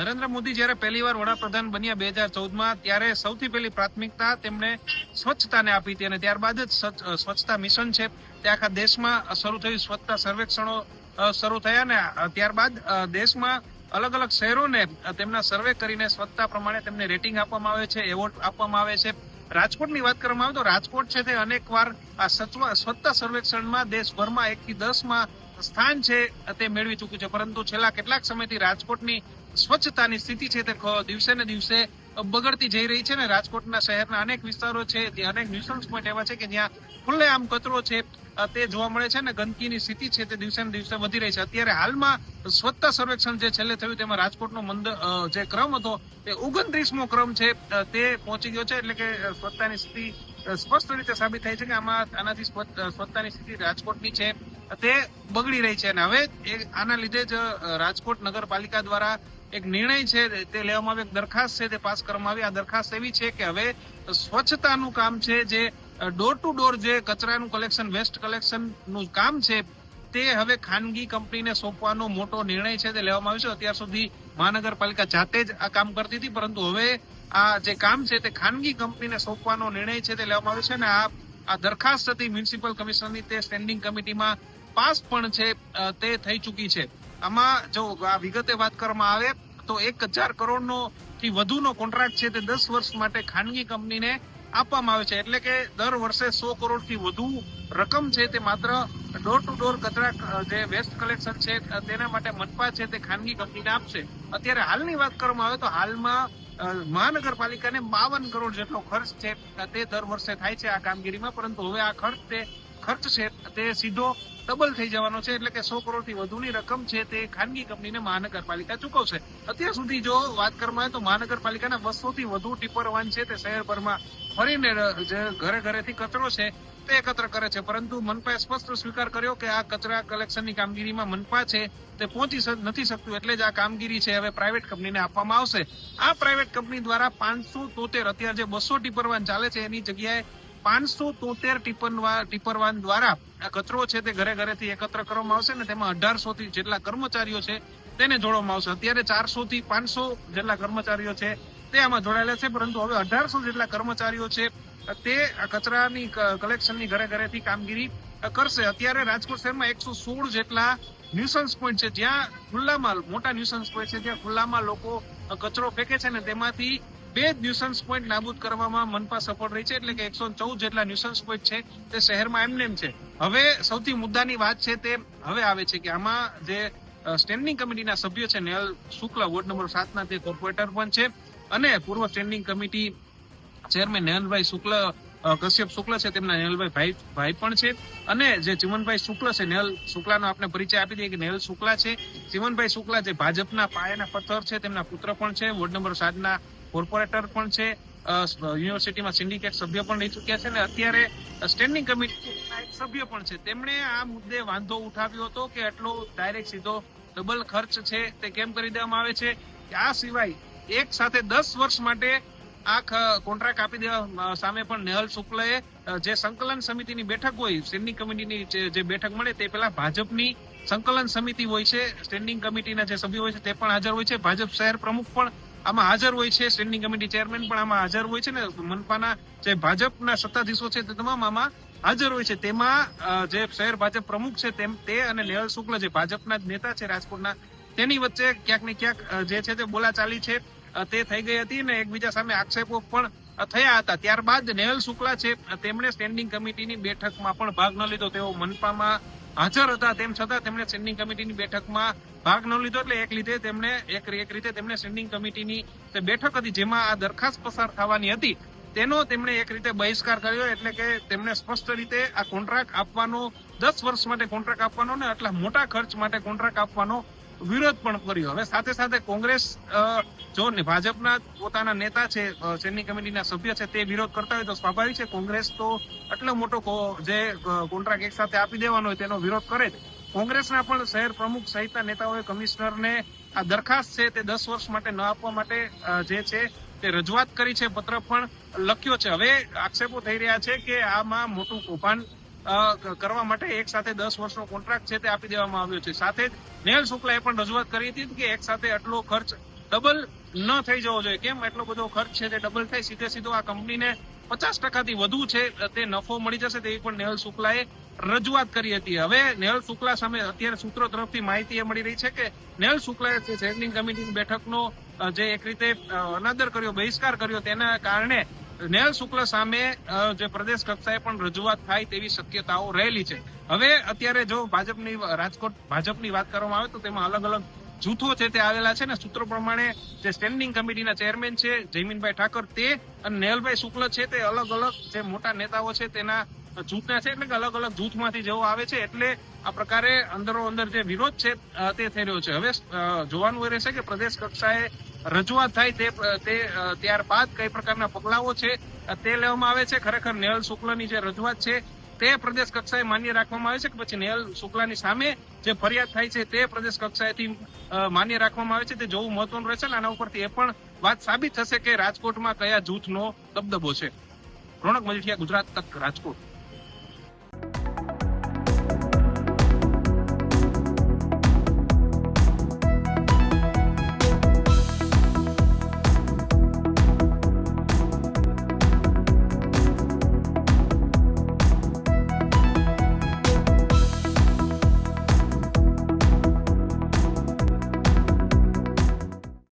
નરેન્દ્ર મોદી જ્યારે પહેલી વાર વડાપ્રધાન બન્યા બે હજાર ચૌદમાં, ત્યારે સૌથી પહેલી પ્રાથમિકતા તેમણે સ્વચ્છતાને આપી હતી અને ત્યારબાદ જ સ્વચ્છતા મિશન છે તે આખા દેશમાં શરૂ થયું. સ્વચ્છતા સર્વેક્ષણો શરૂ થયા ને ત્યારબાદ દેશમાં અલગ અલગ શહેરોને તેમના સર્વે કરીને સ્વચ્છતા પ્રમાણે તેમને રેટિંગ આપવામાં આવે છે, એવોર્ડ આપવામાં આવે છે. રાજકોટની વાત કરવામાં આવે તો રાજકોટ છે તે અનેક વાર આ સ્વચ્છતા સર્વેક્ષણમાં દેશભરમાં એક થી દસ સ્થાન છે તે મેળવી ચૂક્યું છે. પરંતુ છેલ્લા કેટલાક સમયથી રાજકોટની સ્વચ્છતાની સ્થિતિ છે તે દિવસે ને દિવસે બગડતી જઈ રહી છે ને રાજકોટના શહેરના અનેક વિસ્તારો છે, ત્યાં અનેક ન્યુસન્સ પોઈન્ટ એવા છે કે જ્યાં ખુલ્લેઆમ કચરો છે તે જોવા મળે છે ને ગંદકીની સ્થિતિ છે તે દિવસે ને દિવસે વધી રહી છે. અત્યારે હાલમાં સ્વચ્છતા સર્વેક્ષણ જે છેલ્લે થયું તેમાં રાજકોટનો મંદ જે ક્રમ હતો તે ઓગણત્રીસમો ક્રમ છે તે પહોંચી ગયો છે એટલે કે સ્વચ્છતાની સ્થિતિ સ્પષ્ટ રીતે સાબિત થાય છે કે આમાં આનાથી સ્વચ્છ- સ્વચ્છતાની સ્થિતિ રાજકોટની છે, તે બગડી રહી છે. અને હવે આના લીધે જ રાજકોટ નગરપાલિકા દ્વારા એક નિર્ણય છે તે લેવામાં આવ્યો, એક દરખાસ્ત છે તે પાસ કરવામાં આવી. આ દરખાસ્ત એવી છે કે હવે સ્વચ્છતાનું કામ છે જે ડોર ટુ ડોર જે કચરાનું કલેક્શન વેસ્ટ કલેક્શનનું કામ છે, તે હવે ખાનગી કંપનીને સોંપવાનો મોટો નિર્ણય છે તે લેવામાં આવ્યો છે. અત્યાર સુધી મહાનગરપાલિકા જાતે જ આ કામ કરતી હતી, પરંતુ હવે આ જે કામ છે તે ખાનગી કંપનીને સોંપવાનો નિર્ણય છે તે લેવામાં આવ્યો છે અને આ આ દરખાસ્ત હતી મ્યુનિસિપલ કમિશનરની, તે સ્ટેન્ડિંગ કમિટીમાં પાસ પણ છે તે થઈ ચૂકી છે. આમાં જો આ વિગતે વાત કરવામાં આવે, તો એક હજાર કરોડનો થી વધુનો કોન્ટ્રાક્ટ છે તે દસ વર્ષ માટે ખાનગી કંપનીને આપવામાં આવે છે. એટલે કે દર વર્ષે સો કરોડથી વધુ રકમ છે તે માત્ર ડોર ટુ ડોર કચરા જે વેસ્ટ કલેક્શન છે તેના માટે મનપા છે તે ખાનગી કંપનીને આપશે. અત્યારે હાલની વાત કરવામાં આવે તો હાલમાં મહાનગરપાલિકાને બાવન કરોડ જેટલો ખર્ચ છે તે દર વર્ષે થાય છે આ કામગીરીમાં. પરંતુ હવે આ ખર્ચ તે ખર્ચ છે, તે સીધો ડબલ થઈ જવાનો છે, એટલે કે સો કરોડથી વધુની રકમ છે તે ખાનગી કંપનીને મહાનગરપાલિકા ચૂકવશે. અત્યાર સુધી જો વાત કરવામાં આવે તો મહાનગરપાલિકાના બસો થી વધુ ટીપર વાન છે તે શહેરભરમાં ફરીને જે ઘરે ઘરેથી કચરો છે તે એકત્ર કરે છે. પરંતુ મનપાએ સ્પષ્ટ સ્વીકાર કર્યો કે આ કચરા કલેક્શનની કામગીરીમાં મનપા છે તે પહોંચી નથી શકતું, એટલે જ આ કામગીરી છે હવે પ્રાઇવેટ કંપનીને આપવામાં આવશે. આ પ્રાઇવેટ કંપની દ્વારા પાંચસો તોતેર, અત્યારે જે બસો ટીપર વાન ચાલે છે એની જગ્યાએ પાંચસો તોતેર ટીપર વા- ટીપર વાન દ્વારા આ કચરો છે તે ઘરે ઘરેથી એકત્ર કરવામાં આવશે ને તેમાં અઢારસો થી જેટલા કર્મચારીઓ છે તેને જોડવામાં આવશે. અત્યારે ચારસો થી પાંચસો જેટલા કર્મચારીઓ છે તે આમાં જોડાયેલા છે, પરંતુ હવે અઢારસો જેટલા કર્મચારીઓ છે તે કચરાની કલેક્શનની ઘરે ઘરેથી કામગીરી કરશે. અત્યારે રાજકોટ શહેરમાં એકસો સોળ જેટલા ન્યુસન્સ પોઈન્ટ છે. જ્યાં ખુલ્લામાં, મોટા ન્યુસન્સ પોઈન્ટ છે, જ્યાં ખુલ્લામાં લોકો કચરો ફેંકે છે ને તેમાંથી બે ન્યુસન્સ પોઈન્ટ નાબૂદ કરવામાં મનપા સફળ રહી છે, એટલે કે એકસો ચૌદ જેટલા ન્યુસન્સ પોઈન્ટ છે તે શહેરમાં એમને એમ છે. હવે સૌથી મુદ્દાની વાત છે તે હવે આવે છે કે આમાં જે સ્ટેન્ડિંગ કમિટીના સભ્યો છે નેહલ શુક્લા, વોર્ડ નંબર સાતના તે કોર્પોરેટર પણ છે. અને પૂર્વ standing committee chairman Nehalbhai Shukla Kashyap Shukla છે, તેમના નેહલભાઈ ભાઈ ભાઈ પણ છે. અને જે ચિમનભાઈ શુક્લ છે, નેહલ શુક્લાનો આપણે પરિચય આપી દઈએ કે નેહલ શુક્લા છે. ચિમનભાઈ શુક્લા જે ભાજપના પાયાના પથ્થર છે, તેમના પુત્ર પણ છે. વોર્ડ નંબર સાતના કોર્પોરેટર પણ છે યુનિવર્સિટીમાં સિન્ડિકેટ સભ્ય પણ રહી ચુક્યા છે અને અત્યારે સ્ટેન્ડિંગ કમિટીના એક સભ્ય પણ છે. તેમણે આ મુદ્દે વાંધો ઉઠાવ્યો હતો કે આટલો ડાયરેક્ટ સીધો ડબલ ખર્ચ છે તે કેમ કરી દેવામાં આવે છે? આ સિવાય એક સાથે દસ વર્ષ માટે આ કોન્ટ્રાક્ટ આપી દેવા સામે પણ નેહલ શુક્લએ જે સંકલન સમિતિની બેઠક હોય, સ્ટેન્ડિંગ કમિટીની જે બેઠક મળે તે પહેલા ભાજપની સંકલન સમિતિ હોય છે, સ્ટેન્ડિંગ કમિટીના જે સભ્યો હોય છે તે પણ હાજર હોય છે. ભાજપ શહેર પ્રમુખ પણ આમાં હાજર હોય છે, સ્ટેન્ડિંગ કમિટી ચેરમેન પણ આમાં હાજર હોય છે ને, મનપાના જે ભાજપના સત્તાધીશો છે તે તમામ આમાં હાજર હોય છે. તેમાં જે શહેર ભાજપ પ્રમુખ છે તેમ, તે અને નેહલ શુક્લ જે ભાજપના જ નેતા છે રાજકોટના, તેની વચ્ચે ક્યાંક ને ક્યાંક જે છે તે બોલાચાલી છે તે થઈ ગઈ હતી ને એકબીજા સામે આક્ષેપો પણ થયા હતા. ત્યારબાદ નેહલ શુક્લા છે તેમણે સ્ટેન્ડિંગ કમિટીની બેઠકમાં પણ ભાગ ન લીધો. તેઓ મનપામાં હાજર હતા. તેમ છતાં તેમણે સ્ટેન્ડિંગ કમિટીની બેઠકમાં ભાગ ન લીધો એટલે એક લીધે તેમણે, એક એક રીતે તેમણે સ્ટેન્ડિંગ કમિટીની બેઠક હતી, જેમાં આ દરખાસ્ત પસાર થવાની હતી, તેનો તેમણે એક રીતે બહિષ્કાર કર્યો એટલે કે તેમણે સ્પષ્ટ રીતે આ કોન્ટ્રાક્ટ આપવાનો, દસ વર્ષ માટે કોન્ટ્રાક્ટ આપવાનો ને આટલા મોટા ખર્ચ માટે કોન્ટ્રાક્ટ આપવાનો વિરોધ પણ કર્યો. હવે સાથે સાથે કોંગ્રેસ જો ભાજપના પોતાના નેતા છે અ, કમિટીના સભ્ય છે તે વિરોધ કરતા હોય તો સ્વાભાવિક છે કોંગ્રેસ તો આટલો મોટો જે કોન્ટ્રાક્ટ એક સાથે આપી દેવાનો હોય તેનો વિરોધ કરે જ. કોંગ્રેસના પણ શહેર પ્રમુખ સહિતના નેતાઓએ કમિશનરને આ દરખાસ્ત છે તે દસ વર્ષ માટે ન આપવા માટે જે છે તે રજૂઆત કરી છે પત્ર પણ લખ્યો છે. હવે આક્ષેપો થઈ રહ્યા છે કે આમાં મોટું કૌભાંડ કરવા માટે એક સાથે દસ વર્ષનો કોન્ટ્રાક્ટ છે તે આપી દેવામાં આવ્યો છે. સાથે જ નેહલ શુક્લાએ પણ રજૂઆત કરી હતી કે એક સાથે આટલો ખર્ચ ડબલ ન થઈ જવો જોઈએ. કેમ? એટલો બધો ખર્ચ છે તે ડબલ થાય. સીધે સીધો આ કંપનીને પચાસ ટકાથી વધુ છે તે નફો મળી જશે તેવી પણ નેહલ શુક્લાએ રજૂઆત કરી હતી. હવે નેહલ શુક્લા સામે અત્યારે સૂત્રો તરફથી માહિતી એ મળી રહી છે કે નેહલ શુક્લાએ સ્ટેન્ડિંગ કમિટીની બેઠકનો જે એક રીતે અનાદર કર્યો, બહિષ્કાર કર્યો તેના કારણે નેહલ શુક્લ સામે જે પ્રદેશ કક્ષાએ પણ રજૂઆત થાય તેવી શક્યતાઓ રહેલી છે. હવે અત્યારે જો ભાજપની રાજકોટ ભાજપની વાત કરવામાં આવે તો તેમાં અલગ અલગ જૂથો છે તે આવેલા છે ને સૂત્રો પ્રમાણે જે સ્ટેન્ડિંગ કમિટીના ચેરમેન છે, જયમીનભાઈ ઠાકર તે અને નેહલભાઈ શુક્લ છે તે અલગ અલગ જે મોટા નેતાઓ છે તેના જૂથના છે એટલે કે અલગ અલગ જૂથમાંથી જેવો આવે છે એટલે આ પ્રકારે અંદરો અંદર જે વિરોધ છે તે થઈ રહ્યો છે. હવે જોવાનું રહેશે કે પ્રદેશ કક્ષાએ રજૂઆત થાય તે તે ત્યારબાદ કઈ પ્રકારના પગલાઓ છે તે લેવામાં આવે છે. ખરેખર નેહલ શુક્લની જે રજૂઆત છે, તે પ્રદેશ કક્ષાએ માન્ય રાખવામાં આવે છે કે પછી નેહલ શુક્લાની સામે જે ફરિયાદ થાય છે, તે પ્રદેશ કક્ષાએથી માન્ય રાખવામાં આવે છે? તે જોવું મહત્વનું રહેશે આના ઉપરથી એ પણ વાત સાબિત થશે કે રાજકોટમાં કયા જૂથનો દબદબો છે. રોનક મજીઠિયા ગુજરાત તક રાજકોટ.